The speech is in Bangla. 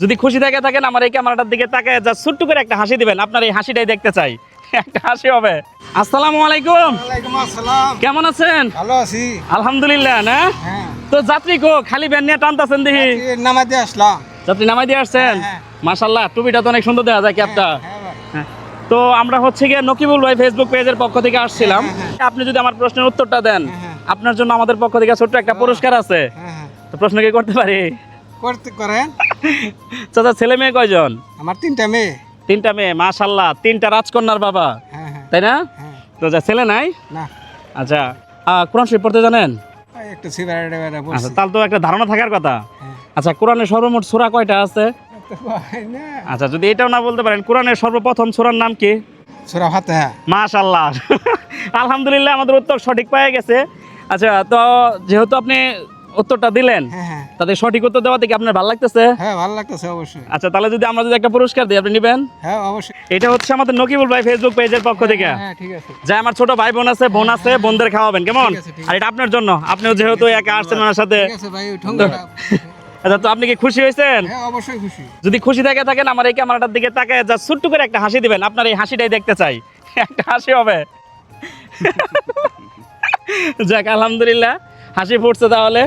যদি খুশি থাকে থাকেন আমার এই ক্যামেরাটার দিকে তাকায় যা ছোট্ট করে একটা হাসি দিবেন। আপনার এই হাসিটাই দেখতে চাই। একটা হাসি হবে। আসসালামু আলাইকুম। আসসালাম। কেমন আছেন? ভালো আছি। আলহামদুলিল্লাহ না? হ্যাঁ। তো যাত্রী কো খালি ব্যান নিয়ে টানতেছেন দেখি। নামা দিয়ে আসলাম। যাত্রী নামাই দিয়ে আসছেন? হ্যাঁ। মাশাল্লাহ টুপিটা তো অনেক সুন্দর দেখা যায় ক্যাপটা। হ্যাঁ। হ্যাঁ। তো আমরা হচ্ছে গিয়ে নকিবুল ভাই ফেসবুক পেজের পক্ষ থেকে আসছিলাম। হ্যাঁ, আপনি যদি আমার প্রশ্নের উত্তরটা দেন হ্যাঁ, হ্যাঁ। আপনার জন্য আমাদের পক্ষ থেকে ছোট্ট একটা পুরস্কার আছে। হ্যাঁ হ্যাঁ। তো প্রশ্ন কি করতে পারি? করতে করেন। চাচা ছেলে মেয়ে কয়জন? আমার তিনটা মেয়ে। তিনটা মেয়ে মাশাল্লাহ তিনটা রাজকন্যার বাবা। হ্যাঁ হ্যাঁ। তাই না? হ্যাঁ। তো যা ছেলে নাই? না। আচ্ছা কোরআন শরীফ পড়তে জানেন? একটু আচ্ছা তাহলে তো একটা ধারণা থাকার কথা। আচ্ছা কোরআনের সর্বমোট সূরা কয়টা আছে? আচ্ছা যদি এটাও না বলতে পারেন কোরআনের সর্বপ্রথম সূরার নাম কি? সুরা ফাতে হ্যাঁ মাশাল্লাহ আলহামদুলিল্লাহ আমাদের উত্তর সঠিক পাওয়া গেছে। আচ্ছা তো যেহেতু আপনি উত্তরটা দিলেন? হ্যাঁ হ্যাঁ। সঠিক উত্তর দেওয়া থেকে আপনার ভালো লাগতেছে? হ্যাঁ ভালো লাগতেছে অবশ্যই। আচ্ছা তাহলে যদি আমরা যদি একটা পুরস্কার দিই আপনি নেবেন? হ্যাঁ অবশ্যই। এটা হচ্ছে আমাদের নকিবুল ভাই ফেসবুক পেজের পক্ষ থেকে। হ্যাঁ ঠিক আছে। যে আমার ছোট ভাই বোন আছে বোন আছে বোনদের খাওয়াবেন কেমন? আর এটা আপনার জন্য আপনিও যেহেতু একা আসছেন ওনার সাথে। ঠিক আছে ভাই আচ্ছা তো আপনি কি খুশি হয়েছেন? হ্যাঁ অবশ্যই খুশি। যদি খুশি থাকে থাকেন আমার এই ক্যামেরাটার দিকে তাকায় যা ছোট্ট করে একটা হাসি দিবেন। আপনার এই হাসিটাই দেখতে চাই। একটা হাসি হবে। যাক আলহামদুলিল্লাহ হাসি ফুটছে তাহলে।